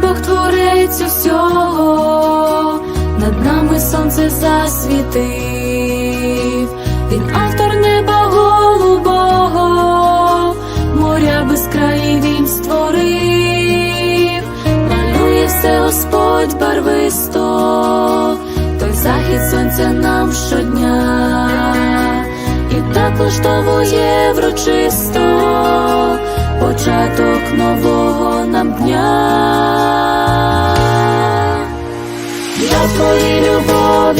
руках творець усього, над нами сонце засвітив, він автор неба голубого, моря безкраї він створив, малює все Господь барвисто, той захід сонця нам щодня, і так влаштовує врочисто. Початок нового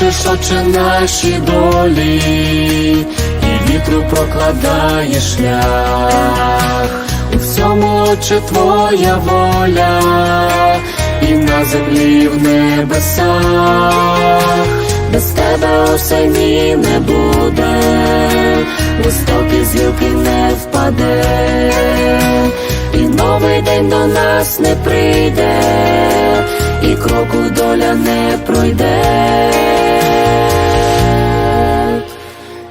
Пишеш очі наші долі, і вітру прокладає шлях. У всьому очі твоя воля, і на землі, в небесах. Без тебе осені не буде, листок із гілки не впаде, і новий день до нас не прийде, і кроку доля не пройде.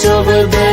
По дорозі, що веде